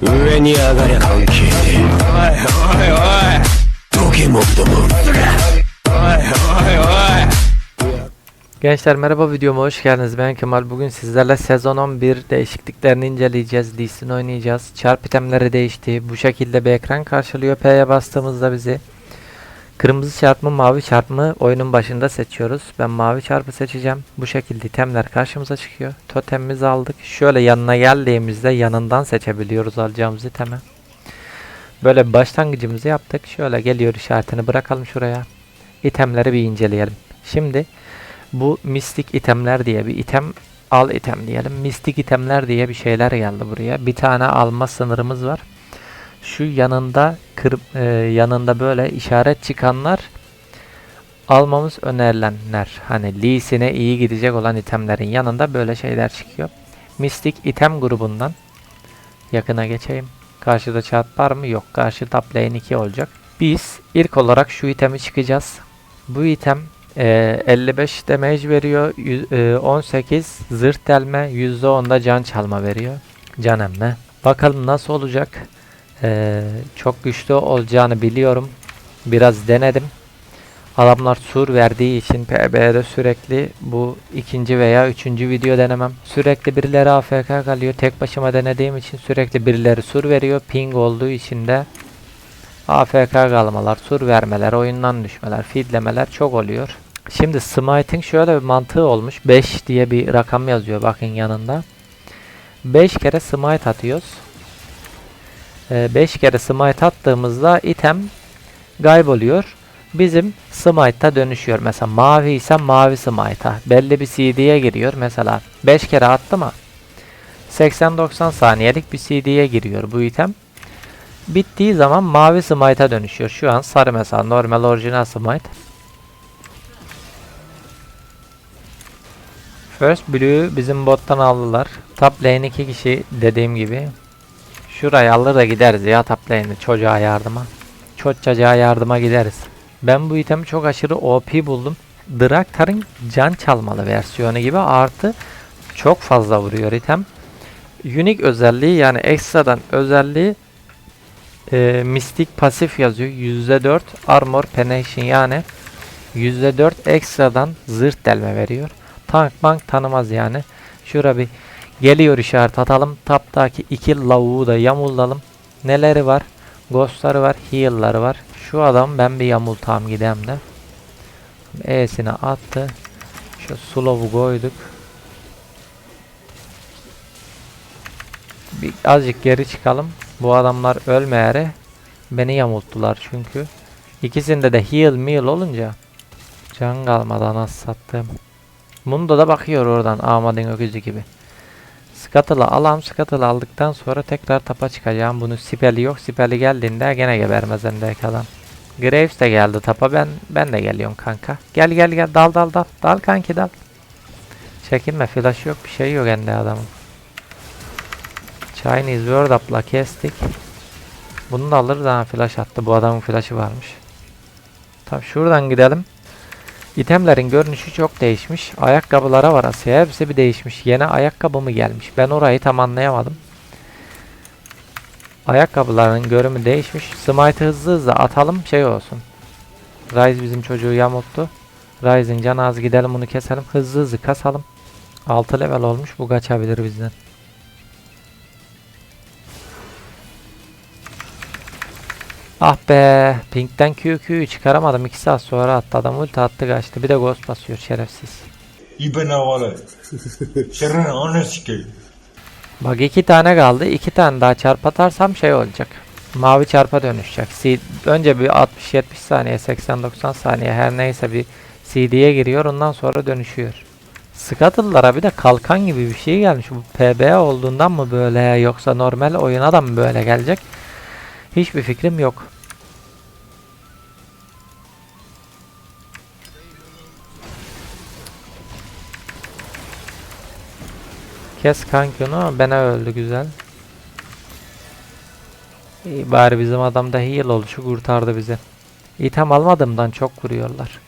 上に上がりゃ関係ねえおいおいおいどけもっともおいおいおい Gençler merhaba videoma hoş geldiniz. Ben Kemal. Bugün sizlerle sezon 11 değişikliklerini inceleyeceğiz. Lee Sin oynayacağız. Çarp itemleri değişti. Bu şekilde bir ekran karşılıyor. P'ye bastığımızda bizi kırmızı çarp mı mavi çarp mı oyunun başında seçiyoruz. Ben mavi çarpı seçeceğim. Bu şekilde itemler karşımıza çıkıyor. Totemimizi aldık. Şöyle yanına geldiğimizde yanından seçebiliyoruz alacağımız itemi. Böyle başlangıcımızı yaptık. Şöyle geliyor işaretini bırakalım şuraya. İtemleri bir inceleyelim. Şimdi bu mistik itemler diye bir item al item diyelim. Mistik itemler diye bir şeyler geldi buraya. Bir tane alma sınırımız var. Şu yanında kır, e, yanında böyle işaret çıkanlar almamız önerilenler. Hani Lee Sin'e iyi gidecek olan itemlerin yanında böyle şeyler çıkıyor. Mistik item grubundan yakına geçeyim. Karşıda chat var mı? Yok. Karşı top lane 2 olacak. Biz ilk olarak şu itemi çıkacağız. Bu item ee, 55 damage veriyor. yüz- e, 18 zırh delme. %10 da can çalma veriyor. Can emme. Bakalım nasıl olacak. Ee, çok güçlü olacağını biliyorum. Biraz denedim. Adamlar sur verdiği için PB'de sürekli bu ikinci veya üçüncü video denemem. Sürekli birileri AFK kalıyor. Tek başıma denediğim için sürekli birileri sur veriyor. Ping olduğu için de AFK kalmalar, sur vermeler, oyundan düşmeler, feedlemeler çok oluyor. Şimdi Smite'in şöyle bir mantığı olmuş. 5 diye bir rakam yazıyor bakın yanında. 5 kere Smite atıyoruz. 5 kere Smite attığımızda item kayboluyor. Bizim Smite'a dönüşüyor. Mesela mavi ise mavi Smite'a. Belli bir CD'ye giriyor. Mesela 5 kere attı mı 80-90 saniyelik bir CD'ye giriyor bu item. Bittiği zaman mavi smite'a dönüşüyor. Şu an sarı mesela normal orijinal smite. First Blue bizim bottan aldılar. Top lane 2 kişi dediğim gibi. Şurayı alır da gideriz ya lane'e çocuğa yardıma. Çocuğa yardıma gideriz. Ben bu itemi çok aşırı OP buldum. Draktar'ın can çalmalı versiyonu gibi artı çok fazla vuruyor item. Unique özelliği yani ekstradan özelliği e, mistik pasif yazıyor. %4 armor penetration yani %4 ekstradan zırh delme veriyor. Tank bank tanımaz yani. Şura bir geliyor işaret atalım. Taptaki iki lavuğu da yamultalım. Neleri var? Ghostları var, heal'ları var. Şu adam ben bir yamultam gidem de. E'sini attı. Şu slow'u koyduk. Bir azıcık geri çıkalım. Bu adamlar ölmeyere beni yamulttular çünkü. İkisinde de heal meal olunca can kalmadı anasını sattım. Mundo da bakıyor oradan Ahmet'in öküzü gibi. Scuttle'ı alam Scuttle'ı aldıktan sonra tekrar tapa çıkacağım. Bunu sipeli yok. Sipeli geldiğinde gene gebermez endeki adam. Graves de geldi tapa ben ben de geliyorum kanka. Gel gel gel dal dal dal. Dal kanki dal. Çekinme flash yok bir şey yok ende adamın. Chinese World Up'la kestik. Bunu da alır da flash attı. Bu adamın flash'ı varmış. Tamam şuradan gidelim. İtemlerin görünüşü çok değişmiş. Ayakkabılara var Asya. Hepsi bir değişmiş. Yeni ayakkabı mı gelmiş? Ben orayı tam anlayamadım. Ayakkabıların görümü değişmiş. Smite hızlı hızlı atalım şey olsun. Ryze bizim çocuğu yamulttu. Ryze'in canı az gidelim bunu keselim. Hızlı hızlı kasalım. 6 level olmuş. Bu kaçabilir bizden. Ah be. Pink'ten QQ'yu çıkaramadım. 2 saat sonra attı adam ulti attı kaçtı. Bir de ghost basıyor şerefsiz. İben havalı. Şerren anı sikeyim. Bak iki tane kaldı. iki tane daha çarp atarsam şey olacak. Mavi çarpa dönüşecek. C Önce bir 60-70 saniye, 80-90 saniye her neyse bir CD'ye giriyor. Ondan sonra dönüşüyor. Scuttle'lara bir de kalkan gibi bir şey gelmiş. Bu PB olduğundan mı böyle yoksa normal oyuna da mı böyle gelecek? Hiçbir fikrim yok. Kes kankonu bana öldü güzel. İyi bari bizim adam da heal oldu şu kurtardı bizi. İtem almadığımdan çok vuruyorlar.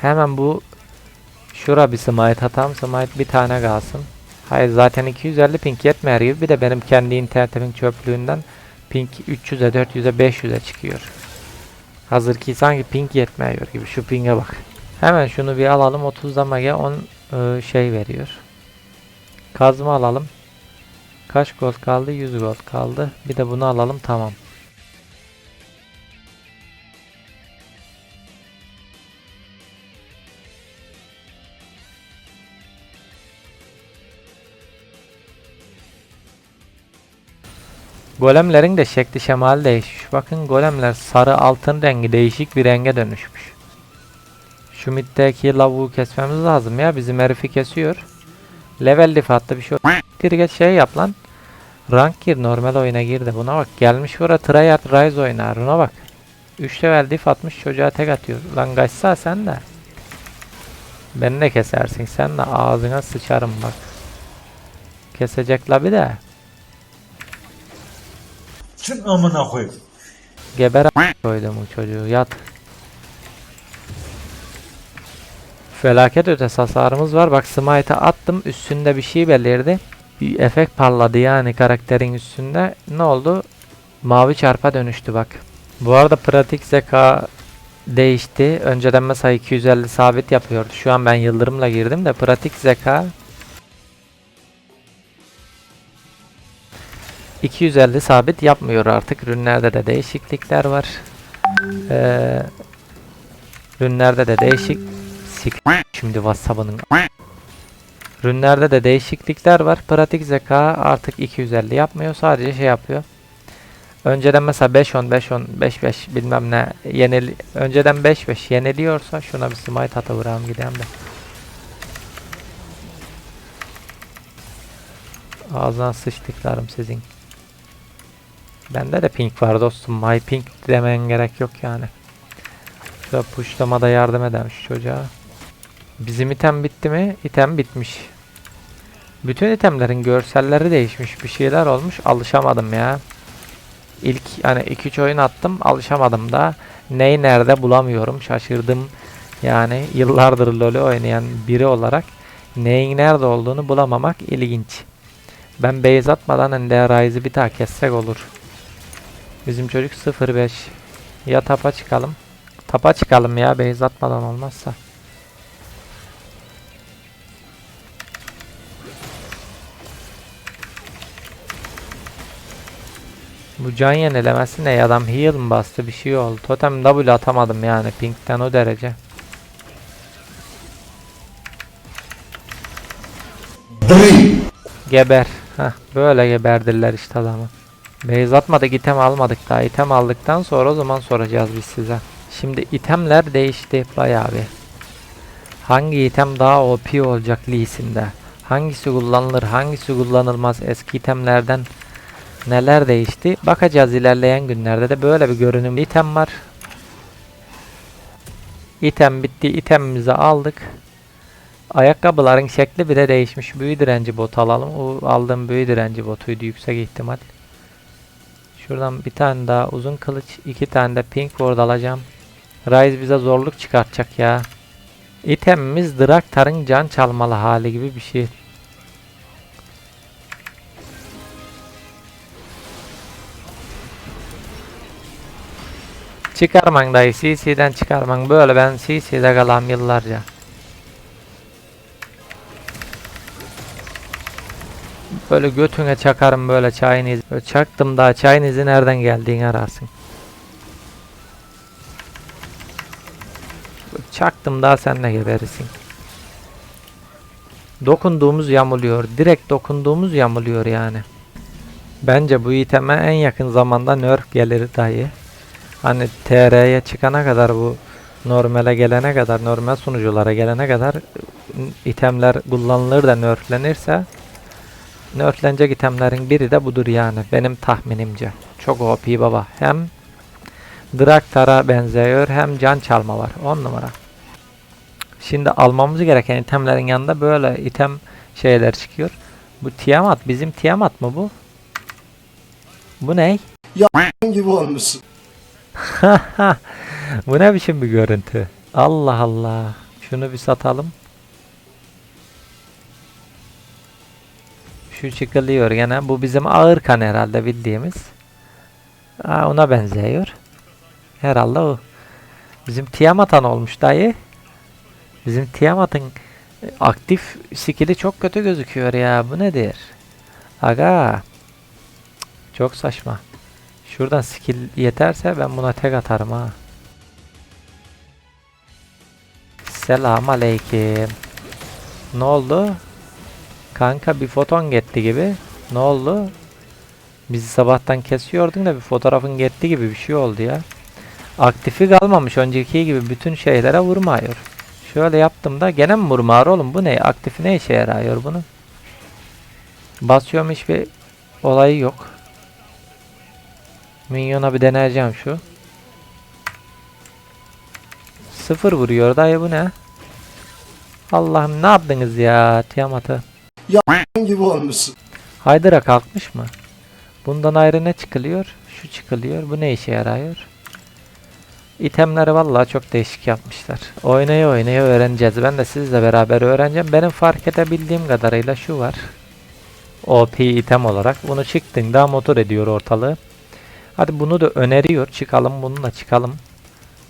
Hemen bu Şura bir smite atam. Smite bir tane kalsın. Hayır zaten 250 ping yetmeyer gibi. Bir de benim kendi internetimin çöplüğünden ping 300'e 400'e 500'e çıkıyor. Hazır ki sanki ping yetmiyor gibi. Şu pinge bak. Hemen şunu bir alalım. 30 damage 10 e, şey veriyor. Kazma alalım. Kaç gold kaldı? 100 gold kaldı. Bir de bunu alalım tamam. Golemlerin de şekli şemali değişmiş. Bakın golemler sarı altın rengi değişik bir renge dönüşmüş. Şu middeki lavuğu kesmemiz lazım ya. Bizim herifi kesiyor. Level diff attı bir şey. Gir geç şey yap lan. Rank gir normal oyuna gir de buna bak. Gelmiş bura tryhard rise oynar. Buna bak. 3 level diff atmış çocuğa tek atıyor. Lan kaçsa sen de. Beni de kesersin sen de ağzına sıçarım bak. Kesecek la bir de. Çık amına koyayım. Geber koydum bu çocuğu yat. Felaket ötesi hasarımız var. Bak smite'a attım. Üstünde bir şey belirdi. Bir efekt parladı yani karakterin üstünde. Ne oldu? Mavi çarpa dönüştü bak. Bu arada pratik zeka değişti. Önceden mesela 250 sabit yapıyordu. Şu an ben yıldırımla girdim de pratik zeka 250 sabit yapmıyor artık. Ürünlerde de değişiklikler var. Ee, ürünlerde de değişik Sik- şimdi WhatsApp'ının Ürünlerde de değişiklikler var. Pratik zeka artık 250 yapmıyor. Sadece şey yapıyor. Önceden mesela 5-10, 5-10, 5-5 bilmem ne yenil önceden 5-5 yeniliyorsa şuna bir smite atı vuram gideyim de. Ağzına sıçtıklarım sizin. Bende de pink var dostum. My pink demen gerek yok yani. Şöyle puşlamada yardım edermiş çocuğa. Bizim item bitti mi? İtem bitmiş. Bütün itemlerin görselleri değişmiş. Bir şeyler olmuş. Alışamadım ya. İlk hani 2-3 oyun attım. Alışamadım da. Neyi nerede bulamıyorum. Şaşırdım. Yani yıllardır LoL oynayan biri olarak neyin nerede olduğunu bulamamak ilginç. Ben base atmadan hani Rise'ı bir daha kessek olur. Bizim çocuk 05. Ya tapa çıkalım. Tapa çıkalım ya base atmadan olmazsa. Bu can yenilemesi ne adam heal mı bastı bir şey oldu. Totem W atamadım yani pinkten o derece. Geber. Heh, böyle geberdirler işte adamı. Beyz atmadık item almadık daha. item aldıktan sonra o zaman soracağız biz size. Şimdi itemler değişti bayağı bir. Hangi item daha OP olacak Lee'sinde? Hangisi kullanılır, hangisi kullanılmaz? Eski itemlerden neler değişti? Bakacağız ilerleyen günlerde de böyle bir görünümlü item var. İtem bitti, itemimizi aldık. Ayakkabıların şekli bile değişmiş. Büyü direnci bot alalım. O aldığım büyü direnci botuydu yüksek ihtimal. Şuradan bir tane daha uzun kılıç, iki tane de pink ward alacağım. Rise bize zorluk çıkartacak ya. İtemimiz Draktar'ın can çalmalı hali gibi bir şey. Çıkarman dayı CC'den çıkarman böyle ben CC'de kalam yıllarca. Böyle götüne çakarım böyle çayın izi. Böyle çaktım daha çayın izi nereden geldiğini ararsın. Çaktım daha sen de geberirsin. Dokunduğumuz yamuluyor. Direkt dokunduğumuz yamuluyor yani. Bence bu iteme en yakın zamanda nerf gelir dayı. Hani TR'ye çıkana kadar bu normale gelene kadar, normal sunuculara gelene kadar ı, itemler kullanılır da nerflenirse nerflenecek itemlerin biri de budur yani benim tahminimce. Çok OP baba. Hem Draktar'a benziyor hem can çalma var. 10 numara. Şimdi almamız gereken itemlerin yanında böyle item şeyler çıkıyor. Bu Tiamat bizim Tiamat mı bu? Bu ne? gibi olmuşsun. Bu ne biçim bir görüntü? Allah Allah. Şunu bir satalım. Şu çıkılıyor gene. Bu bizim ağır kan herhalde bildiğimiz. Aa, ona benziyor. Herhalde o. Bizim Tiamat'an olmuş dayı. Bizim Tiamat'ın e, aktif skill'i çok kötü gözüküyor ya. Bu nedir? Aga. Çok saçma. Şuradan skill yeterse ben buna tek atarım ha. Selam aleyküm. Ne oldu? Kanka bir foton gitti gibi. Ne oldu? Bizi sabahtan kesiyordun da bir fotoğrafın gitti gibi bir şey oldu ya. Aktifi kalmamış önceki gibi bütün şeylere vurmuyor. Şöyle yaptım da gene mi vurmuyor oğlum bu ne? Aktifi ne işe yarıyor bunun? Basıyorum hiçbir olayı yok. Minyona bir deneyeceğim şu. Sıfır vuruyor dayı bu ne? Allah'ım ne yaptınız ya Tiamat'ı? gibi olmuşsun. Haydıra kalkmış mı? Bundan ayrı ne çıkılıyor? Şu çıkılıyor. Bu ne işe yarıyor? İtemleri vallahi çok değişik yapmışlar. Oynaya oynaya öğreneceğiz. Ben de sizle beraber öğreneceğim. Benim fark edebildiğim kadarıyla şu var. OP item olarak. Bunu çıktığında motor ediyor ortalığı. Hadi bunu da öneriyor. Çıkalım bununla çıkalım.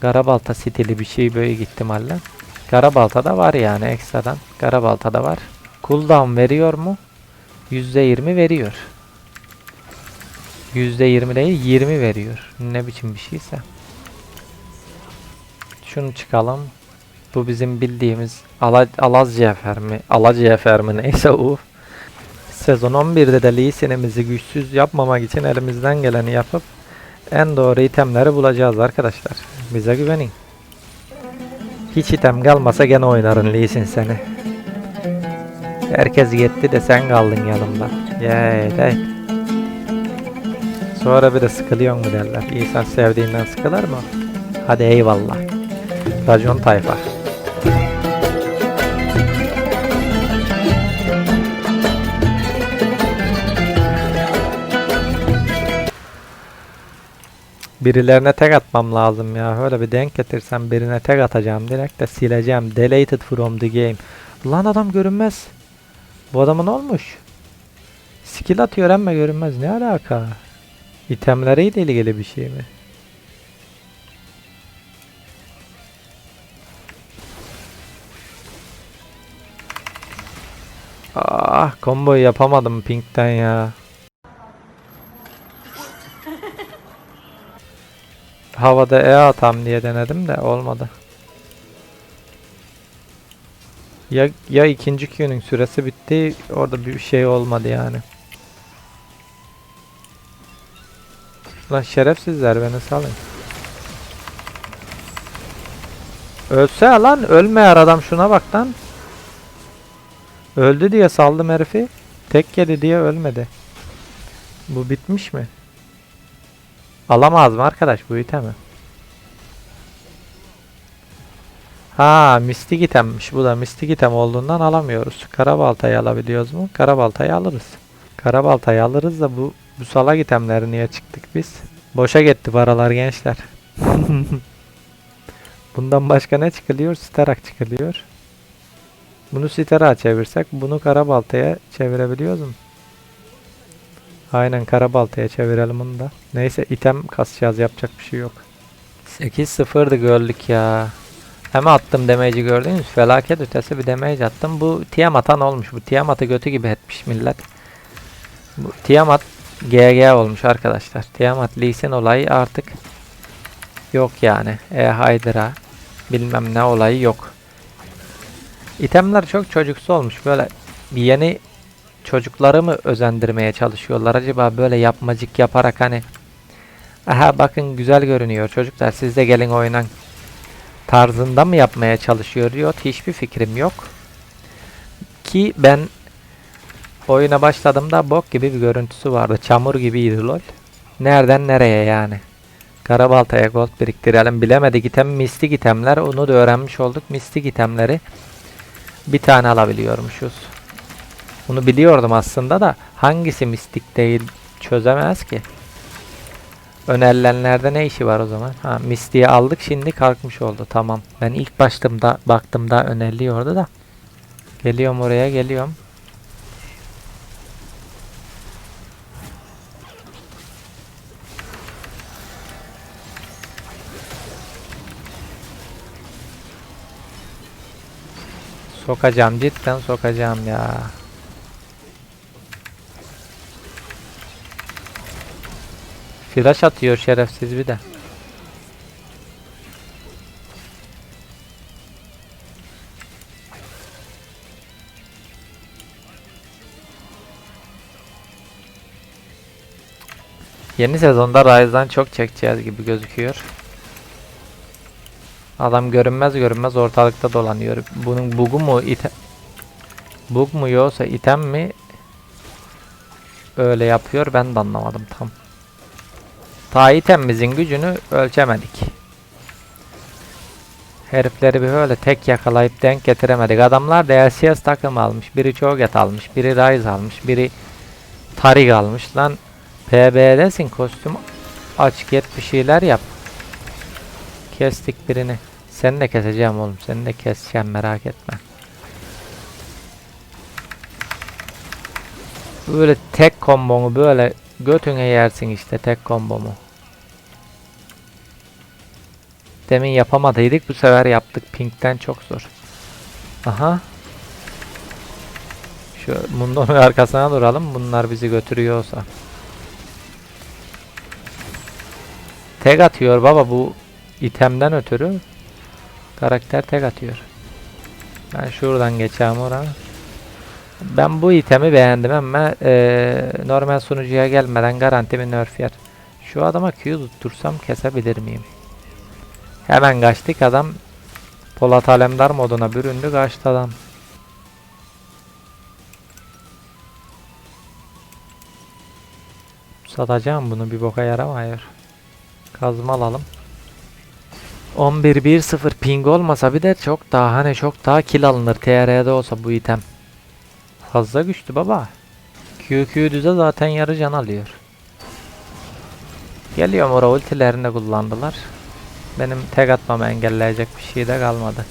Garabalta stili bir şey böyle ihtimalle. Garabalta da var yani ekstradan. Garabalta da var. Cooldown veriyor mu? %20 veriyor. %20 değil 20 veriyor. Ne biçim bir şeyse. Şunu çıkalım. Bu bizim bildiğimiz Ala, Alaz Cefer mi? Ala Cefer mi neyse o. Sezon 11'de de Lee Sin'imizi güçsüz yapmamak için elimizden geleni yapıp en doğru itemleri bulacağız arkadaşlar. Bize güvenin. Hiç item kalmasa gene oynarın Lee Sin seni. Herkes gitti de sen kaldın yanımda. Yey dey. Sonra bir de sıkılıyor mu derler. İnsan sevdiğinden sıkılır mı? Hadi eyvallah. Racon tayfa. Birilerine tek atmam lazım ya. Öyle bir denk getirsem birine tek atacağım. Direkt de sileceğim. Deleted from the game. Lan adam görünmez. Bu adamın olmuş. Skill atıyor ama görünmez. Ne alaka? İtemleriyle ilgili bir şey mi? Ah, combo yapamadım Pink'ten ya. Havada E atam diye denedim de olmadı. Ya ya ikinci Q'nun süresi bitti orada bir şey olmadı yani. Lan şerefsizler beni salın. Ölse lan ölmeyer adam şuna bak lan. Öldü diye saldım herifi. Tek yedi diye ölmedi. Bu bitmiş mi? Alamaz mı arkadaş bu itemi? Ha mistik itemmiş bu da mistik item olduğundan alamıyoruz. Karabaltayı alabiliyoruz mu? Karabaltayı alırız. Karabaltayı alırız da bu bu salak itemleri niye çıktık biz? Boşa gitti paralar gençler. Bundan başka ne çıkılıyor? Starak çıkılıyor. Bunu Starak'a çevirsek bunu Karabalta'ya çevirebiliyoruz mu? Aynen Karabalta'ya çevirelim bunu da. Neyse item kasacağız yapacak bir şey yok. 8-0'dı gördük ya. Hem attım damage'i gördünüz. Felaket ötesi bir damage attım. Bu Tiamat'an olmuş. Bu Tiamat'ı götü gibi etmiş millet. Bu Tiamat GG olmuş arkadaşlar. Tiamat Lee olayı artık yok yani. E Hydra bilmem ne olayı yok. İtemler çok çocuksu olmuş. Böyle yeni çocukları mı özendirmeye çalışıyorlar? Acaba böyle yapmacık yaparak hani aha bakın güzel görünüyor çocuklar siz de gelin oynan tarzında mı yapmaya çalışıyor? Yok hiçbir fikrim yok. Ki ben oyuna başladığımda bok gibi bir görüntüsü vardı. Çamur gibiydi lol. Nereden nereye yani? Karabaltaya gold biriktirelim. Bilemedik item mistik itemler. Onu da öğrenmiş olduk. Mistik itemleri bir tane alabiliyormuşuz. Bunu biliyordum aslında da hangisi mistik değil çözemez ki. Önerilenlerde ne işi var o zaman? Ha mistiği aldık şimdi kalkmış oldu. Tamam. Ben ilk baştımda baktığımda öneriliyordu da. Geliyorum oraya geliyorum. Sokacağım cidden sokacağım ya. Flash atıyor şerefsiz bir de. Yeni sezonda Rise'dan çok çekeceğiz gibi gözüküyor. Adam görünmez görünmez ortalıkta dolanıyor. Bunun bugu mu ite bug mu yoksa item mi öyle yapıyor ben de anlamadım tam. Ta itemimizin gücünü ölçemedik. Herifleri bir böyle tek yakalayıp denk getiremedik. Adamlar da LCS takım almış. Biri Cho'Gath almış. Biri Ryze almış. Biri Tarik almış. Lan PB'desin kostüm aç get bir şeyler yap. Kestik birini. Seni de keseceğim oğlum. Seni de keseceğim merak etme. Böyle tek kombomu böyle götüne yersin işte tek kombomu. Demin yapamadıydık bu sefer yaptık. Pink'ten çok zor. Aha. Şu Mundo'nun arkasına duralım. Bunlar bizi götürüyorsa. Tek atıyor baba bu itemden ötürü. Karakter tek atıyor. Ben şuradan geçeceğim oraya. Ben bu itemi beğendim ama eee, normal sunucuya gelmeden garantimi nerf yer. Şu adama Q tuttursam kesebilir miyim? Hemen kaçtık adam. Polat Alemdar moduna büründü kaçtı adam. Satacağım bunu bir boka yaramıyor. Kazma alalım. 11-1-0 ping olmasa bir de çok daha hani çok daha kill alınır TR'de olsa bu item. Fazla güçlü baba. QQ düze zaten yarı can alıyor. Geliyorum oraya ultilerini kullandılar. Benim tek atmamı engelleyecek bir şey de kalmadı.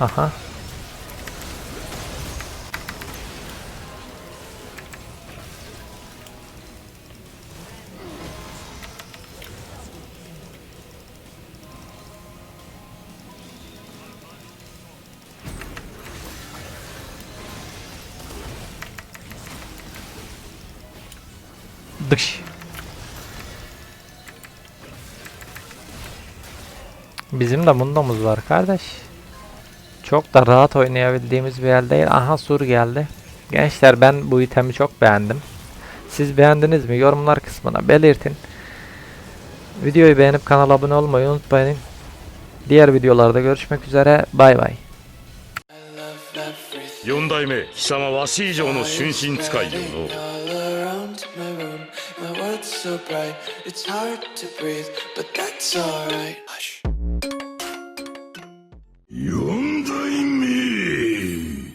Aha. Bizim de bundomuz var kardeş. Çok da rahat oynayabildiğimiz bir yer değil. Aha sur geldi. Gençler ben bu itemi çok beğendim. Siz beğendiniz mi? Yorumlar kısmına belirtin. Videoyu beğenip kanala abone olmayı unutmayın. Diğer videolarda görüşmek üzere. Bay bay. 四代目貴様わし以上の春心使いよの all around my room. My world's so bright, it's hard to breathe, but that's alright. Hush. You